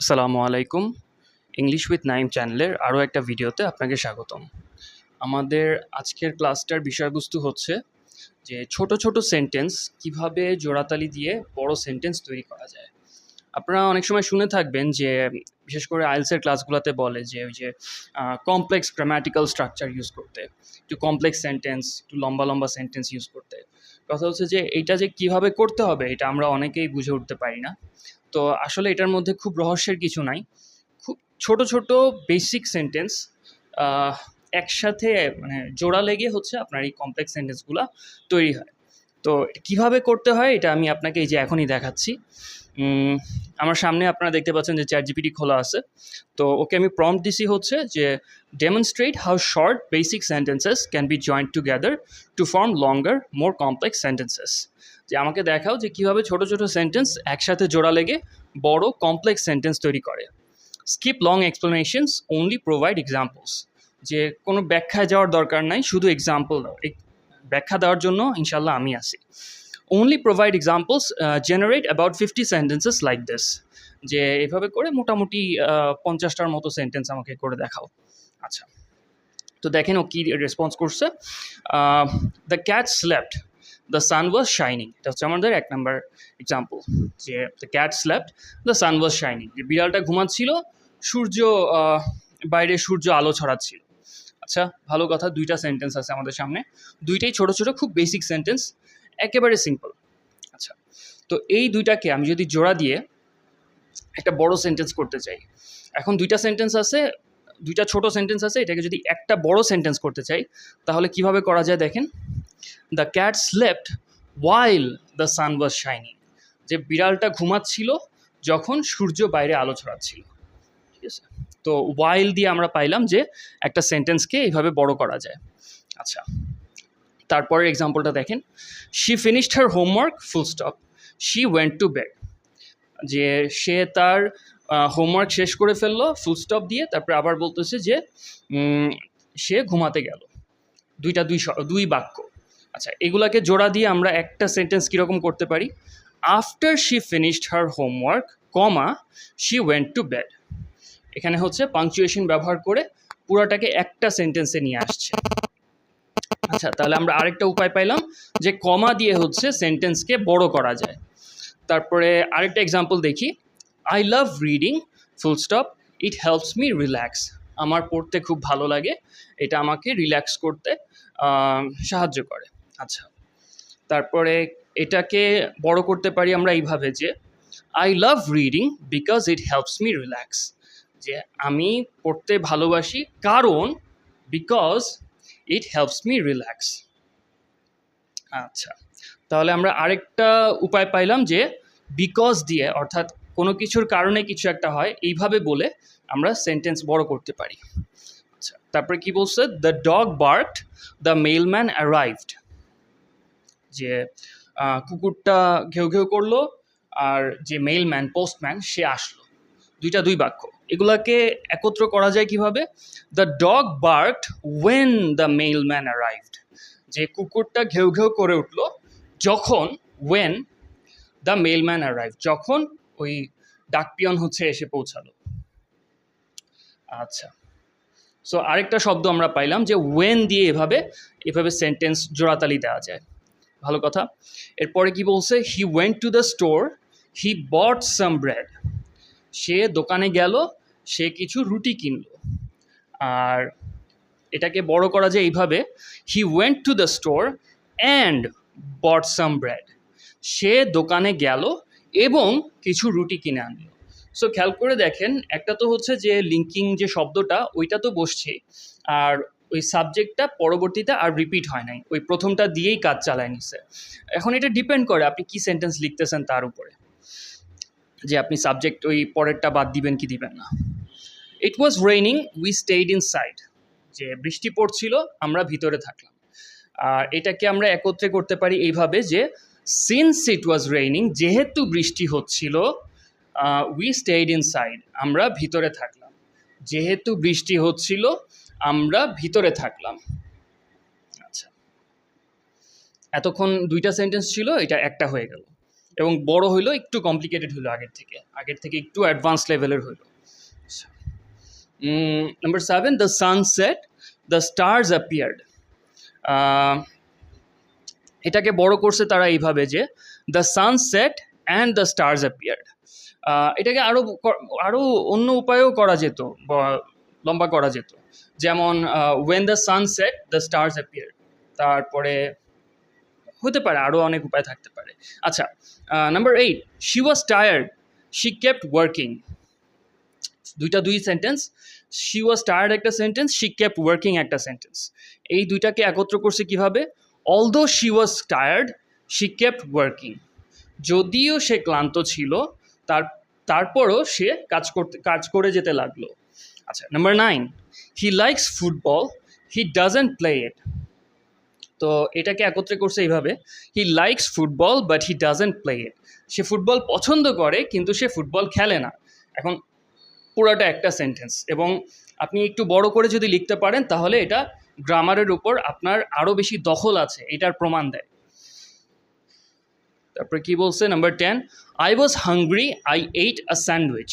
আসসালামু আলাইকুম। English with Naim চ্যানেলের আরও একটা ভিডিওতে আপনাকে স্বাগতম। আমাদের আজকের ক্লাসটার বিষয়বস্তু হচ্ছে যে ছোট ছোট সেন্টেন্স কীভাবে জোড়াতালি দিয়ে বড় সেন্টেন্স তৈরি করা যায়। আপনারা অনেক সময় শুনে থাকবেন যে, বিশেষ করে আইলসের ক্লাসগুলোতে বলে যে, ওই যে কমপ্লেক্স গ্রামাটিক্যাল স্ট্রাকচার ইউজ করতে, একটু কমপ্লেক্স সেন্টেন্স একটু লম্বা লম্বা সেন্টেন্স ইউজ করতে। কথা হচ্ছে যে এটা যে কীভাবে করতে হবে, এটা আমরা অনেকেই বুঝে উঠতে পারি না। তো আসলে এটার মধ্যে খুব রহস্যের কিছু নাই। খুব ছোট ছোট বেসিক সেন্টেন্স একসাথে মানে জোড়া লেগে হচ্ছে আপনার এই কমপ্লেক্স সেন্টেন্সগুলো তৈরি হয়। তো কীভাবে করতে হয় এটা আমি আপনাকে এই যে এখনই দেখাচ্ছি। আমার সামনে আপনারা দেখতে পাচ্ছেন যে চ্যাট জিপিটি খোলা আছে। তো ওকে আমি প্রম্পট দিছি হচ্ছে যে demonstrate how short basic sentences can be joined together to form longer more complex sentences যে আমাকে দেখাও যে কীভাবে ছোট ছোট সেন্টেন্স একসাথে জোড়া লেগে বড় কমপ্লেক্স সেন্টেন্স তৈরি করে। Skip long explanations only provide examples যে কোনো ব্যাখ্যায় যাওয়ার দরকার নাই, শুধু এক্সাম্পল দাও। ব্যাখ্যা দেওয়ার জন্য ইনশাল্লাহ আমি আসি only provide examples generate about fifty sentences like this যে এভাবে করে মোটামুটি পঞ্চাশটার মতো সেন্টেন্স আমাকে করে দেখাও। আচ্ছা তো দেখেন ও কী রেসপন্স করছে। The cat slept the sun was shining এটা হচ্ছে আমাদের এক নম্বর এক্সাম্পল যে the cat slept the sun was shining যে বিড়ালটা ঘুমাচ্ছিল, সূর্য বাইরে সূর্য আলো ছড়াচ্ছিল। আচ্ছা ভালো কথা, দুইটা সেন্টেন্স আছে আমাদের সামনে। দুইটাই ছোট ছোট, খুব বেসিক সেন্টেন্স একেবারে সিম্পল আচ্ছা তো এই দুইটাকে আমি যদি জোড়া দিয়ে একটা বড় সেন্টেন্স করতে চাই, এখন দুইটা সেন্টেন্স আছে, দুইটা ছোট সেন্টেন্স আছে, এটাকে যদি একটা বড় সেন্টেন্স করতে চাই, তাহলে কীভাবে করা যায় দেখেন? The cat slept while the sun was shining যে বিড়ালটা ঘুমাচ্ছিল, যখন সূর্য বাইরে আলো ছড়াচ্ছিল। তো ওয়াইল দিয়ে আমরা পাইলাম যে একটা সেন্টেন্সকে এইভাবে বড় করা যায়। আচ্ছা তারপরের এক্সাম্পলটা দেখেন। She finished her homework full stop she went to bed যে সে তার হোমওয়ার্ক শেষ করে ফেলল ফুল স্টপ দিয়ে, তারপরে আবার বলতেছে যে সে ঘুমাতে গেল। দুইটা দুই দুই বাক্য। আচ্ছা এগুলাকে জোড়া দিয়ে আমরা একটা সেন্টেন্স কীরকম করতে পারি? After she finished her homework comma she went to bed এখানে হচ্ছে পাংচুয়েশন ব্যবহার করে পুরাটাকে একটা সেন্টেন্সে নিয়ে আসছে। আচ্ছা তাহলে আমরা আরেকটা উপায় পাইলাম যে কমা দিয়ে হচ্ছে সেন্টেন্সকে বড় করা যায়। তারপরে আরেকটা এক্সাম্পল দেখি। I love reading full stop it helps me relax আমার পড়তে খুব ভালো লাগে, এটা আমাকে রিল্যাক্স করতে সাহায্য করে। আচ্ছা তারপরে এটাকে বড় করতে পারি আমরা এইভাবে যে I love reading because it helps me relax যে আমি পড়তে ভালোবাসি। কারণ because it helps me relax আচ্ছা তাহলে আমরা আরেকটা উপায় পাইলাম যে বিকজ দিয়ে, অর্থাৎ কোনো কিছুর কারণে কিছু একটা হয়, এইভাবে বলে আমরা সেন্টেন্স বড় করতে পারি। আচ্ছা তারপরে কি বলছে? The dog barked the mailman arrived যে কুকুরটা ঘেউ ঘেউ করল, আর যে মেলম্যান পোস্টম্যান সে আসলো। দুইটা দুই বাক্য। এগুলাকে একত্র করা যায় কীভাবে? The dog barked when the mailman arrived যে কুকুরটা ঘেউ ঘেউ করে উঠল, যখন ওয়েন দ্য মেলম্যান অ্যারাইভ যখন ওই ডাকপিয়ন হচ্ছে এসে পৌঁছালো। আচ্ছা। সো আরেকটা শব্দ আমরা পাইলাম যে ওয়েন দিয়ে এভাবে এভাবে সেন্টেন্স জোড়াতালি দেওয়া যায়। ভালো কথা। এরপরে কি বলছে? He went to the store he bought some bread সে দোকানে গেল সে কিছু রুটি কিনলো। আর এটাকে বড় করা যায় এইভাবে he went to the store and bought some bread সে দোকানে গেল এবং কিছু রুটি কিনে আনলো। সো খেয়াল করে দেখেন, একটা তো হচ্ছে যে লিঙ্কিং যে শব্দটা, ওইটা তো বসছে আর ওই সাবজেক্টটা পরবর্তীতে আর রিপিট হয় নাই। ওই প্রথমটা দিয়েই কাজ চালায় নিছে। এখন এটা ডিপেন্ড করে আপনি কি সেন্টেন্স লিখতেছেন তার উপরে। যে আপনি সাবজেক্ট ওই পরেরটা বাদ দিবেন কি দিবেন না। It was raining we stayed inside যে বৃষ্টি পড়ছিল, আমরা ভিতরে থাকলাম। আর এটাকে আমরা একত্রে করতে পারি এইভাবে যে সিন্স ইট ওয়াজ রেইনিং যেহেতু বৃষ্টি হচ্ছিল উই স্টেড ইন সাইড আমরা ভিতরে থাকলাম। যেহেতু বৃষ্টি হচ্ছিল, আমরা ভিতরে থাকলাম। আচ্ছা। এতক্ষণ দুইটা সেন্টেন্স ছিল, এটা একটা হয়ে গেল। এবং বড় হইল, একটু কমপ্লিকেটেড হইল আগের থেকে। আগের থেকে একটু অ্যাডভান্স লেভেলের হইল number seven the sunset the stars appeared এটাকে বড় করছে তারা এইভাবে যে the sunset and the stars appeared এটাকে আরও আরও অন্য উপায়েও করা যেত লম্বা করা যেত। যেমন when the sunset the stars appear তারপরে হতে পারে আরও অনেক উপায় থাকতে পারে। আচ্ছা number eight she was tired she kept working দুইটা দুই সেন্টেন্স শি ওয়াজ টায়ার্ড একটা সেন্টেন্স শি কেপ্ট ওয়ার্কিং একটা সেন্টেন্স এই দুইটাকে একত্র করছে কীভাবে? Although she was tired she kept working যদিও সে ক্লান্ত ছিল, তার, তারপরও সে কাজ করতে, কাজ করে যেতে লাগল। আচ্ছা number nine he likes football he doesn't play it তো এটাকে একত্রে করছে এইভাবে he likes football but he doesn't play it say football পছন্দ করে, কিন্তু সে ফুটবল খেলে না। এখন পুরাটা একটা সেন্টেন্স এবং আপনি একটু বড় করে যদি লিখতে পারেন, তাহলে এটা গ্রামারের উপর আপনার আরও বেশি দখল আছে, এটার প্রমাণ দেয়। তারপরে কি বলছে? Number ten I was hungry I ate a sandwich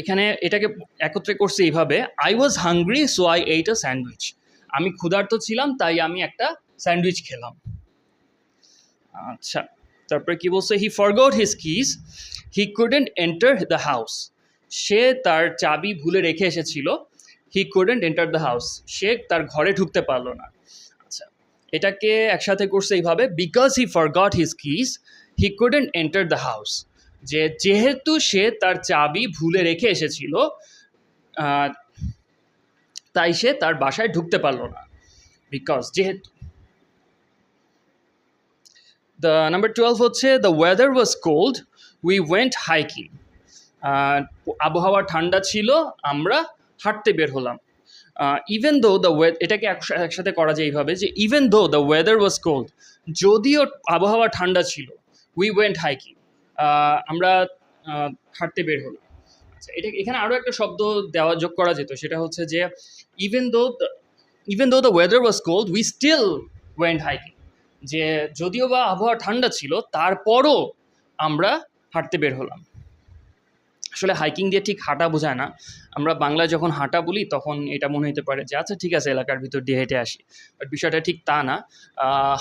এখানে এটাকে একত্রে করছে এইভাবে I was hungry so I ate a sandwich আমি ক্ষুধার্ত ছিলাম, তাই আমি একটা স্যান্ডউইচ খেলাম। আচ্ছা তারপরে কি বলছে? He forgot his keys he couldn't enter the house সে তার চাবি ভুলে রেখে এসেছিল। He couldn't enter the house সে তার ঘরে ঢুকতে পারল না। আচ্ছা এটাকে একসাথে করছে এইভাবে। Because he forgot his keys he couldn't enter the house যে যেহেতু সে তার চাবি ভুলে রেখে এসেছিল তাই সে তার বাসায় ঢুকতে পারল না। বিকজ যেহেতু দ্য নাম্বার টুয়েলভ হচ্ছে the weather was cold we went hiking আবহাওয়া ঠান্ডা ছিল, আমরা হাঁটতে বের হলাম। ইভেন দো দ্য ওয়ে এটাকে একস- একসাথে করা যায় এইভাবে যে even though the weather was cold যদিও আবহাওয়া ঠান্ডা ছিল উই ওয়েন্ট হাইকিং আমরা হাঁটতে বের হলাম। আচ্ছা এটা এখানে আরও একটা শব্দ দেওয়া যোগ করা যেত, সেটা হচ্ছে যে even though even though the weather was cold we still went hiking যে যদিও বা আবহাওয়া ঠান্ডা ছিল, তারপরও আমরা হাঁটতে বের হলাম। আসলে হাইকিং দিয়ে ঠিক হাঁটা বোঝায় না। আমরা বাংলায় যখন হাঁটা বলি, তখন এটা মনে হতে পারে যে আচ্ছা ঠিক আছে, এলাকার ভিতর দিয়ে হেঁটে আসি। বাট বিষয়টা ঠিক তা না।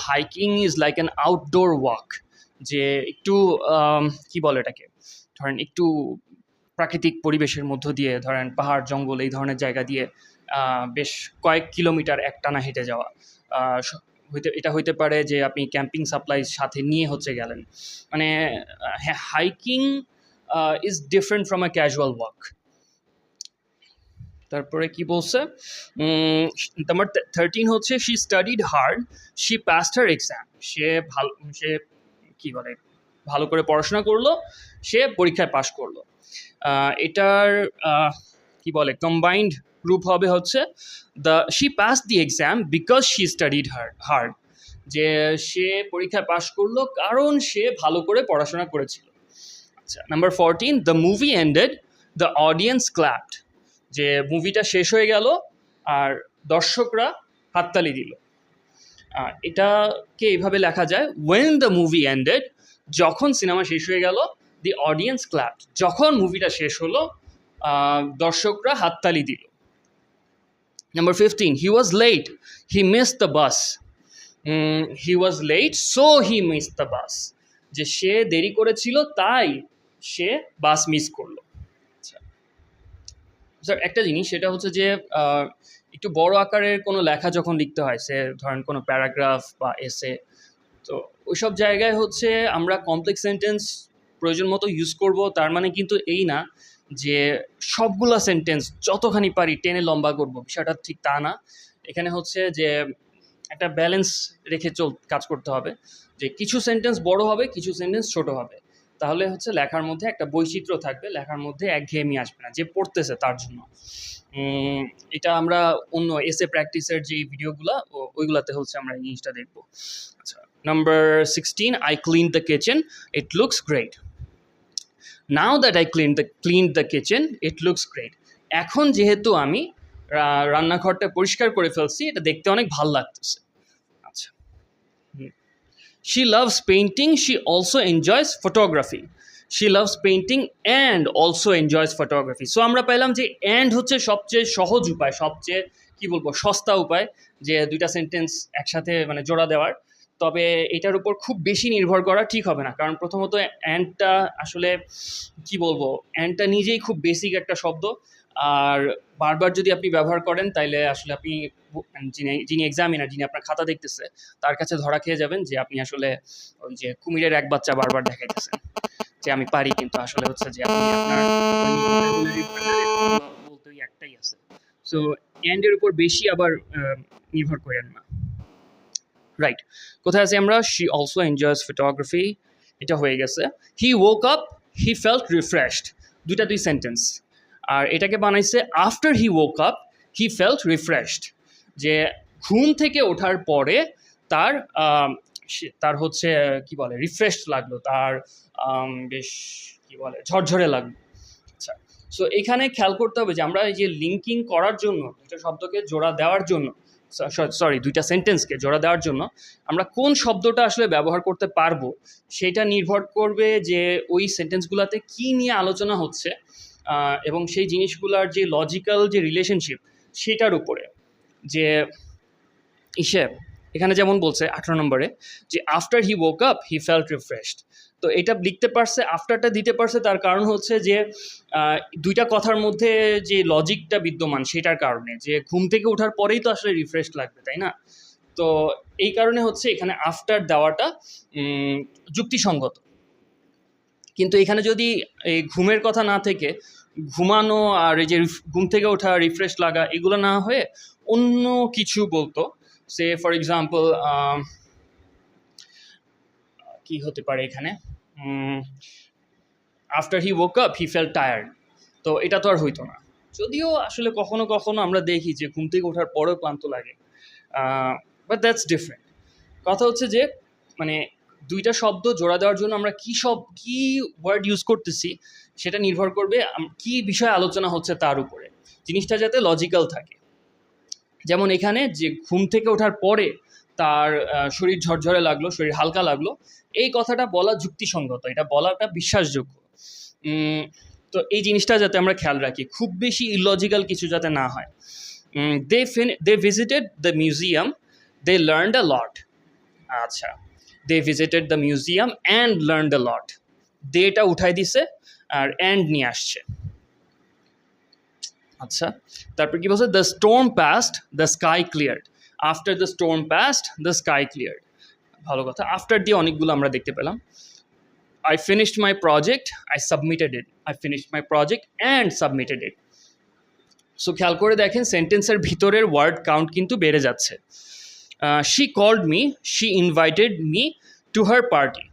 Hiking is like an outdoor walk যে একটু কি বলে এটাকে? ধরেন একটু প্রাকৃতিক পরিবেশের মধ্য দিয়ে, ধরেন পাহাড়, জঙ্গল এই ধরনের জায়গা দিয়ে বেশ কয়েক কিলোমিটার একটানা হেঁটে যাওয়া। হইতে, এটা হইতে পারে যে আপনি ক্যাম্পিং সাপ্লাই সাথে নিয়ে হচ্ছে গেলেন। মানে hiking is different from a casual walk তারপরে কি বলছে? নাম্বার থার্টিন হচ্ছে she studied hard she passed her exam সে ভালো, সে কি বলে, ভালো করে পড়াশোনা করল, সে পরীক্ষায় পাশ করল। এটার কি বলে কম্বাইন্ড রূপ হবে হচ্ছে the she pass the exam because she studied hard hard যে সে পরীক্ষায় পাশ করল কারণ সে ভালো করে পড়াশোনা করেছিল। আচ্ছা number fourteen the movie ended the audience clapped যে মুভিটা শেষ হয়ে গেল আর দর্শকরা হাততালি দিল। এটাকে এইভাবে লেখা যায়? ওয়েন দ্য মুভি এন্ডেড যখন সিনেমা শেষ হয়ে গেল দি অডিয়েন্স ক্ল্যাপ যখন মুভিটা শেষ হলো দর্শকরা হাততালি দিল। Number fifteen he was late he miss the bus he was late so he miss the bus যে সে দেরি করেছিল, তাই সে বাস মিস করল। আচ্ছা। স্যার একটা জিনিস, সেটা হচ্ছে যে একটু বড় আকারের কোনো লেখা যখন লিখতে হয়, সে ধরেন কোনো প্যারাগ্রাফ বা এসে তো ওইসব জায়গায় হচ্ছে আমরা কমপ্লেক্স সেন্টেন্স প্রয়োজন মতো ইউজ করব, তার মানে কিন্তু এই না যে সবগুলা সেন্টেন্স যতখানি পারি টেনে লম্বা করব, বিষয়টা ঠিক তা না। এখানে হচ্ছে যে একটা ব্যালেন্স রেখে চল, কাজ করতে হবে। যে কিছু সেন্টেন্স বড় হবে, কিছু সেন্টেন্স ছোট হবে। তাহলে হচ্ছে লেখার মধ্যে একটা বৈচিত্র্য থাকবে, লেখার মধ্যে একঘেয়েমি আসবে না, যে পড়তেছে তার জন্য। এটা আমরা অন্য এসে প্র্যাকটিসের যে ভিডিওগুলো ওইগুলাতে হচ্ছে আমরা এই জিনিসটা দেখব। আচ্ছা number sixteen I clean the kitchen it looks great now that I clean the clean the kitchen it looks great এখন যেহেতু আমি রান্নাঘরটা পরিষ্কার করে ফেলছি, এটা দেখতে অনেক ভালো লাগতেছে। আচ্ছা। She loves painting she also enjoys photography she loves painting and also enjoys photography so আমরা পেলাম যে অ্যান্ড হচ্ছে সবচেয়ে সহজ উপায়, সবচেয়ে, কি বলব, সস্তা উপায়, যে দুইটা সেন্টেন্স একসাথে মানে জোড়া দেওয়ার। তবে এটার উপর খুব বেশি নির্ভর করা ঠিক হবে না। কারণ প্রথমত অ্যান্ডটা আসলে কি বলব, অ্যান্ডটা নিজেই খুব বেসিক একটা শব্দ। আর বারবার যদি আপনি ব্যবহার করেন, তাইলে আসলে আপনি যিনি যিনি এক্সামিনার যিনি আপনার খাতা দেখতেছে, তার কাছে ধরা খেয়ে যাবেন যে আপনি আসলে ওই যে কুমিরের এক বাচ্চা বারবার দেখাইতেছেন। যে আমি পারি, কিন্তু আসলে হচ্ছে যে আপনি আপনার একটাই আছে। সো এন্ডের উপর বেশি আবার নির্ভর করেন না। রাইট কোথায় আছি আমরা? শি অলসো এনজয়স ফটোগ্রাফি এটা হয়ে গেছে। He woke up he felt refreshed দুইটা দুই সেন্টেন্স আর এটাকে বানাইছে after he woke up he felt refreshed যে ঘুম থেকে ওঠার পরে তার তার হচ্ছে, কি বলে রিফ্রেশড লাগল। তার বেশ, কি বলে, ঝরঝরে লাগল। আচ্ছা সো এখানে খেয়াল করতে হবে যে আমরা এই যে লিঙ্কিং করার জন্য, দুইটা শব্দকে জোড়া দেওয়ার জন্য সরি দুইটা সেন্টেন্সকে জোড়া দেওয়ার জন্য। আমরা কোন শব্দটা আসলে ব্যবহার করতে পারব, সেটা নির্ভর করবে যে ওই সেন্টেন্সগুলোতে কি নিয়ে আলোচনা হচ্ছে এবং সেই জিনিসগুলোর যে লজিক্যাল যে রিলেশনশিপ সেটার উপরে। যে, ইসে, এখানে যেমন বলছে আঠারো নম্বরে, যে after he woke up he felt refreshed তো এটা লিখতে পারছে আফটারটা দিতে পারছে, তার কারণ হচ্ছে যে দুইটা কথার মধ্যে যে লজিকটা বিদ্যমান সেটার কারণে, যে ঘুম থেকে ওঠার পরেই তো আসলে রিফ্রেশ লাগবে, তাই না? তো এই কারণে হচ্ছে এখানে আফটার দেওয়াটা যুক্তিসঙ্গত। কিন্তু এখানে যদি এই ঘুমের কথা না থেকে, ঘুমানো আর এই যে ঘুম থেকে ওঠা রিফ্রেশ লাগা, এগুলো না হয়ে অন্য কিছু বলতো, সে ফর এক্সাম্পল কি হতে পারে এখানে? After he woke up he fell tired তো এটা তো আর হইতো না। যদিও আসলে কখনো কখনো আমরা দেখি যে ঘুম থেকে ওঠার পরেও ক্লান্ত লাগে। বাট দ্যাটস ডিফারেন্ট কথা হচ্ছে যে মানে দুইটা শব্দ জোড়া দেওয়ার জন্য আমরা কী সব, কী ওয়ার্ড ইউজ করতেছি, সেটা নির্ভর করবে কি বিষয়ে আলোচনা হচ্ছে তার উপরে। জিনিসটা যাতে লজিক্যাল থাকে। যেমন এখানে যে ঘুম থেকে ওঠার পরে তার শরীর ঝরঝরে লাগল, শরীর হালকা লাগল, এই কথাটা বলা যুক্তিসঙ্গত, এটা বলাটা বিশ্বাসযোগ্য। তো এই জিনিসটা যাতে আমরা খেয়াল রাখি, খুব বেশি ইলজিক্যাল কিছু যাতে না হয়। They fin they visited the museum they learn the lot আচ্ছা they visited the museum and learn the lot দেটা উঠাই দিছে আর অ্যান্ড নিয়ে আসছে। আচ্ছা তারপর কি বলছে? The storm passed the sky clear after the storm passed the sky clear ভালো কথা। আফটার দিয়ে অনেকগুলো আমরা দেখতে পেলাম। I finished my project I submitted it I finished my project and submitted it so খেয়াল করে দেখেন সেন্টেন্সের ভিতরের ওয়ার্ড কাউন্ট কিন্তু বেড়ে যাচ্ছে। She called me she invited me to her party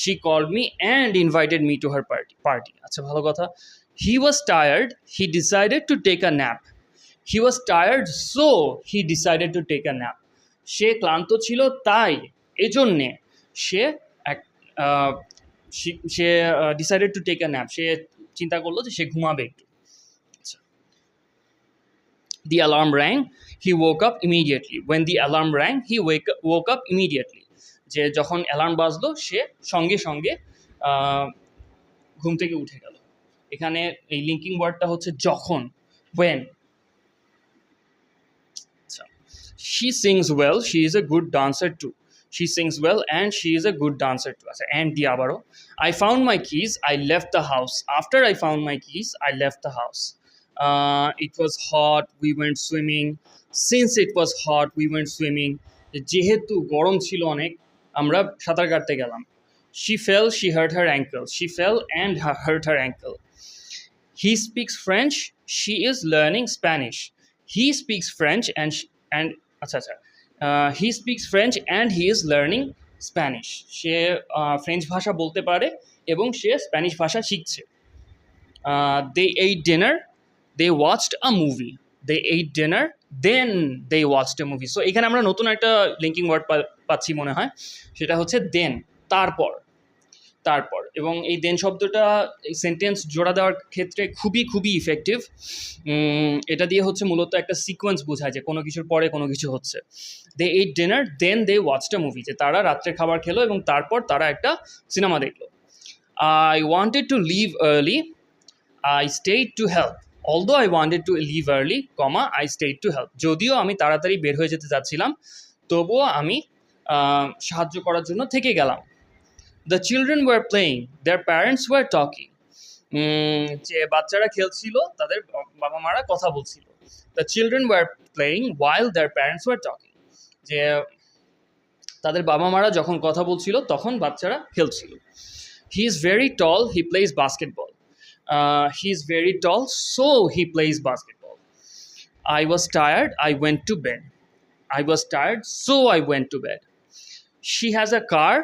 she called me and invited me to her party party আচ্ছা ভালো কথা। He was tired he decided to take a nap he was tired so he decided to take a nap সে ক্লান্ত ছিল তাই এজন্যে সে এক সে- decided to take a nap সে চিন্তা করল যে সে ঘুমাবে একটু। The alarm rang, he woke up immediately. When the alarm rang, he wake, woke up immediately যে যখন অ্যালার্ম বাজলো সে সঙ্গে সঙ্গে ঘুম থেকে উঠে গেল। এখানে এই লিঙ্কিং ওয়ার্ডটা হচ্ছে যখন when she sings well she is a good dancer too she sings well and she is a good dancer too আচ্ছা and দিয়ে আবারও I found my keys I left the house after I found my keys I left the house uh, it was hot we went swimming since it was hot we went swimming যেহেতু গরম ছিল অনেক আমরা সাঁতার কাটতে গেলাম she fell she hurt her ankle she fell and hu- hurt her ankle he speaks french she is learning spanish he speaks french and sh- and আচ্ছা আচ্ছা। He he French and he is learning spanish. সে French ভাষা বলতে পারে এবং সে Spanish ভাষা শিখছে। They ate dinner they watched a movie they ate dinner then they watched a movie so এখানে আমরা নতুন একটা লিঙ্কিং ওয়ার্ড পাচ্ছি মনে হয়। সেটা হচ্ছে দেন তারপর। তারপর। এবং এই দেন শব্দটা, এই সেন্টেন্স জোড়া দেওয়ার ক্ষেত্রে খুবই খুবই ইফেক্টিভ এটা দিয়ে হচ্ছে মূলত একটা সিকোয়েন্স বোঝায় যে কোনো কিছুর পরে কোনো কিছু হচ্ছে। They ate dinner then they watched a movie যে তারা রাত্রে খাবার খেলো এবং তারপর তারা একটা সিনেমা দেখল। I wanted to leave early I stayed to help although I wanted to leave early comma I stayed to help যদিও আমি তাড়াতাড়ি বের হয়ে যেতে চাচ্ছিলাম, তবুও আমি সাহায্য করার জন্য থেকে গেলাম। The children were playing their parents were talking যে বাচ্চারা খেলছিল তাদের বাবা মারা কথা বলছিল। The children were playing while their parents were talking যে তাদের বাবা মারা যখন কথা বলছিল তখন বাচ্চারা খেলছিল। He is very tall he plays basketball he is very tall so he plays basketball I was tired, I went to bed. I was tired, so I went to bed. She has a car,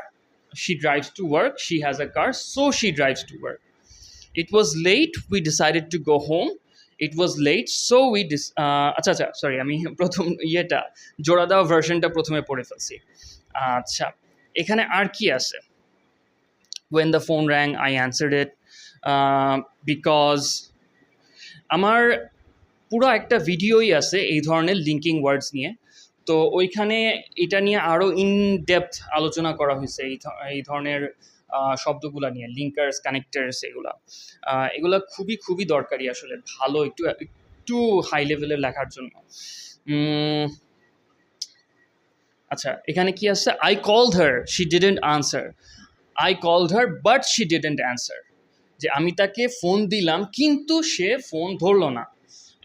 she drives to work. She has a car, so she drives to work. It was late, we decided to go home. Was late, so we dis uh, আচ্ছা আচ্ছা sorry আমি প্রথম ইয়েটা জোড়া দেওয়া ভার্সনটা প্রথমে পড়ে ফেলছি আচ্ছা এখানে আর কি আছে the phone rang i answered it uh, because আমার পুরো একটা ভিডিওই আছে এই ধরনের লিঙ্কিং ওয়ার্ডস নিয়ে তো ওইখানে এটা নিয়ে আরও ইন ডেপথ আলোচনা করা হয়েছে, এই এই ধরনের শব্দগুলা নিয়ে লিঙ্কার্স কানেক্টার্স এগুলা। এগুলা খুবই খুবই দরকারি আসলে, ভালো একটু একটু হাই লেভেলের লেখার জন্য। আচ্ছা এখানে কি আছে I call her she didn't answer I call her but she didn't answer যে আমি তাকে ফোন দিলাম, কিন্তু সে ফোন ধরলো না।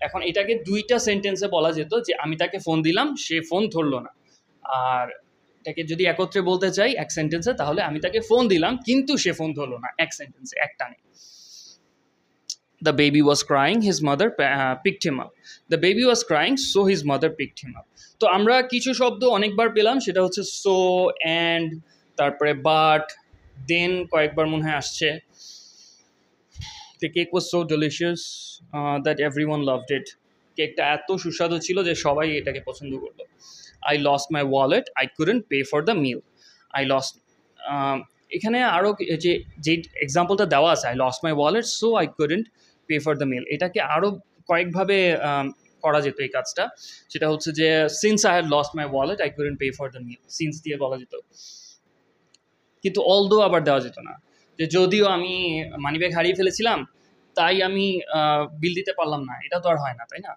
এখন এটাকে দুইটা সেন্টেন্সে বলা যেত যে আমি তাকে ফোন দিলাম, সে ফোন ধরলো না। আর এটাকে যদি একত্রে বলতে চাই এক সেন্টেন্সে তাহলে আমি তাকে ফোন দিলাম, কিন্তু সে ফোন ধরলো না, এক সেন্টেন্সে একটা নেই। The baby was crying his mother picked him up the baby was crying so his mother picked him up তো আমরা কিছু শব্দ অনেকবার পেলাম, সেটা হচ্ছে সো অ্যান্ড তারপরে বাট দেন কয়েকবার মনে হয় আসছে। The cake was so delicious that everyone loved it কেকটা এত সুস্বাদু ছিল যে সবাই এটাকে পছন্দ করল। I lost my wallet I couldn't pay for the meal I lost এখানে আরও যে যে এক্সাম্পলটা দেওয়া আছে I lost my wallet so I couldn't pay for the meal এটাকে আরও কয়েকভাবে um, করা যেত এই কাজটা। সেটা হচ্ছে যে since I had lost my wallet I couldn't pay for the meal since দিয়ে বলা যেত। কিন্তু অলদো আবার দেওয়া যেত না। যে যদিও আমি মানিব্যাগ হারিয়ে ফেলেছিলাম, তাই আমি বিল দিতে পারলাম না। এটা তো আর হয় না, তাই না?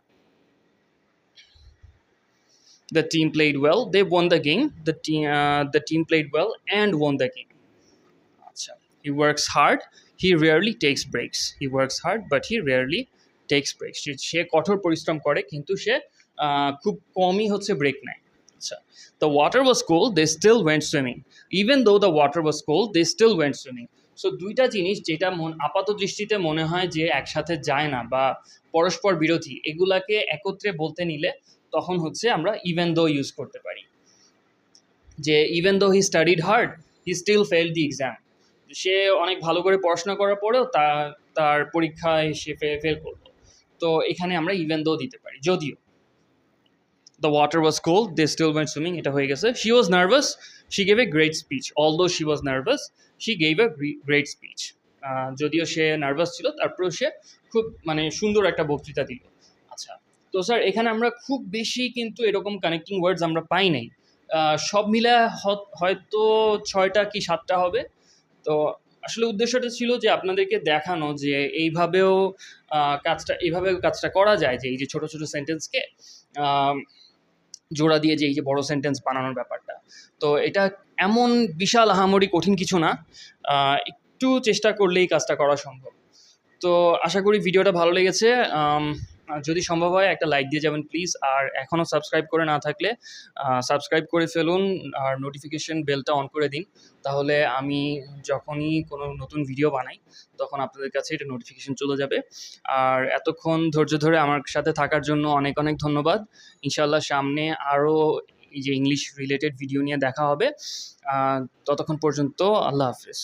The team played well they won the game the team the team played well and won the game আচ্ছা he works hard he rarely takes breaks he works hard but he rarely takes breaks সে কঠোর পরিশ্রম করে, কিন্তু সে খুব কমই হচ্ছে break নেয়। আচ্ছা the water was cold they still went swimming even though the water was cold they still went swimming so দুইটা জিনিস যেটা মন, আপাত দৃষ্টিতে মনে হয় যে একসাথে যায় না বা পরস্পর বিরোধী, এগুলাকে একত্রে বলতে নিলে তখন হচ্ছে আমরা ইভেন দো ইউজ করতে পারি। যে even though he studied hard he still fail the exam সে অনেক ভালো করে পড়াশোনা করার পরেও তা, তার পরীক্ষায় সে ফেল করল। তো এখানে আমরা ইভেন দো দিতে পারি। যদিও the water was cold they still went swimming এটা হয়ে গেছে। She was nervous she gave a great speech although she was nervous she gave a great speech যদিও সে নার্ভাস ছিল, তারপরেও সে খুব মানে সুন্দর একটা বক্তৃতা দিল। আচ্ছা তো স্যার, এখানে আমরা খুব বেশি কিন্তু এরকম কানেক্টিং ওয়ার্ডস আমরা পাই নাই। সব মিলে হয়তো ছয়টা কি সাতটা হবে। তো আসলে উদ্দেশ্যটা ছিল যে আপনাদেরকে দেখানো যে এইভাবেও কাজটা, এইভাবে কাজটা করা যায় যে এই যে ছোটো ছোটো সেন্টেন্সকে জোড়া দিয়ে যে এই যে বড় সেন্টেন্স বানানোর ব্যাপারটা। তো এটা এমন বিশাল আহামরি কঠিন কিছু না একটু চেষ্টা করলেই কাজটা করা সম্ভব। তো আশা করি ভিডিওটা ভালো লেগেছে যদি সম্ভব হয়, একটা লাইক দিয়ে যাবেন প্লিজ আর এখনও সাবস্ক্রাইব করে না থাকলে সাবস্ক্রাইব করে ফেলুন আর নোটিফিকেশন বেলটা অন করে দিন। তাহলে আমি যখনই কোনো নতুন ভিডিও বানাই, তখন আপনাদের কাছে এটা নোটিফিকেশন চলে যাবে। আর এতক্ষণ ধৈর্য ধরে আমার সাথে থাকার জন্য অনেক অনেক ধন্যবাদ। ইনশাল্লাহ সামনে আরও এই যে ইংলিশ রিলেটেড ভিডিও নিয়ে দেখা হবে। ততক্ষণ পর্যন্ত আল্লাহ হাফিজ।